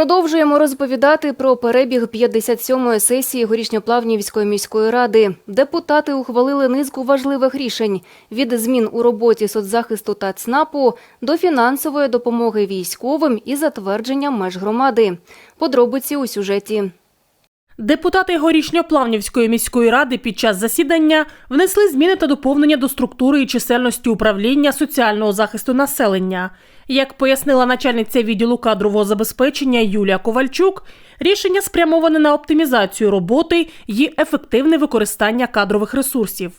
Продовжуємо розповідати про перебіг 57-ї сесії Горішньоплавнівської міської ради. Депутати ухвалили низку важливих рішень від змін у роботі соцзахисту та ЦНАПу до фінансової допомоги військовим і затвердження меж громади. Подробиці у сюжеті. Депутати Горішньоплавнівської міської ради під час засідання внесли зміни та доповнення до структури і чисельності управління соціального захисту населення. Як пояснила начальниця відділу кадрового забезпечення Юлія Ковальчук, рішення спрямоване на оптимізацію роботи і ефективне використання кадрових ресурсів.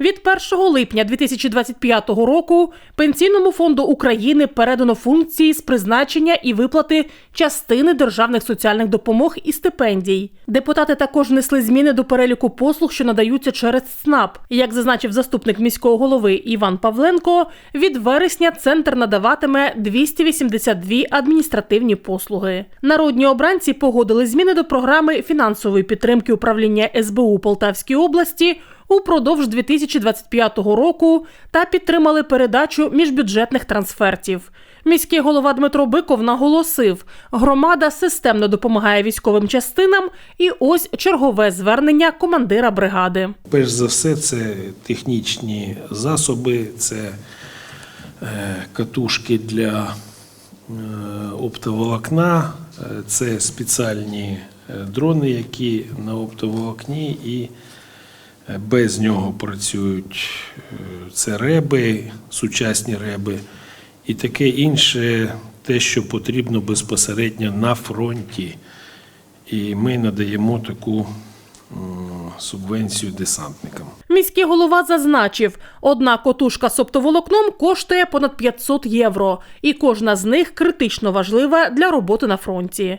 Від 1 липня 2025 року Пенсійному фонду України передано функції з призначення і виплати частини державних соціальних допомог і стипендій. Депутати також внесли зміни до переліку послуг, що надаються через ЦНАП. Як зазначив заступник міського голови Іван Павленко, від вересня центр надаватиме 282 адміністративні послуги. Народні обранці погодили зміни до програми фінансової підтримки управління СБУ Полтавській області упродовж 2025 року та підтримали передачу міжбюджетних трансфертів. Міський голова Дмитро Биков наголосив, громада системно допомагає військовим частинам, і ось чергове звернення командира бригади. Перш за все, це технічні засоби, це катушки для е, оптоволокна, е, це спеціальні е, дрони, які на оптоволокні і е, без нього працюють. Е, Це реби, сучасні реби і таке інше, те, що потрібно безпосередньо на фронті. І ми надаємо таку субвенцію десантникам. Міський голова зазначив, одна котушка з оптоволокном коштує понад 500 євро, і кожна з них критично важлива для роботи на фронті.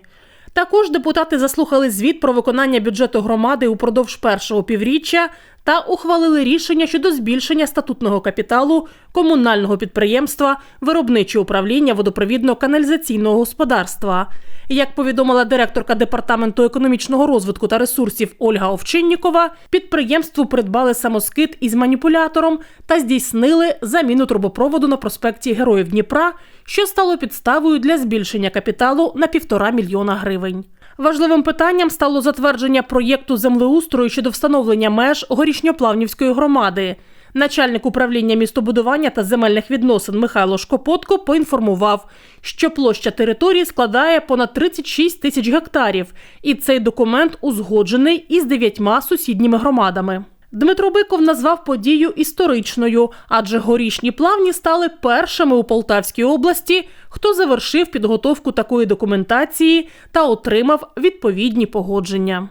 Також депутати заслухали звіт про виконання бюджету громади упродовж першого півріччя та ухвалили рішення щодо збільшення статутного капіталу комунального підприємства Виробниче управління водопровідно-каналізаційного господарства. Як повідомила директорка департаменту економічного розвитку та ресурсів Ольга Овчиннікова, підприємству придбали самоскид із маніпулятором та здійснили заміну трубопроводу на проспекті Героїв Дніпра, що стало підставою для збільшення капіталу на півтора мільйона гривень. Важливим питанням стало затвердження проєкту землеустрою щодо встановлення меж горішньоплавнівської громади. Начальник управління містобудування та земельних відносин Михайло Шкопотко поінформував, що площа території складає понад 36 тисяч гектарів, і цей документ узгоджений із дев'ятьма сусідніми громадами. Дмитро Биков назвав подію історичною, адже горішні плавні стали першими у Полтавській області, хто завершив підготовку такої документації та отримав відповідні погодження.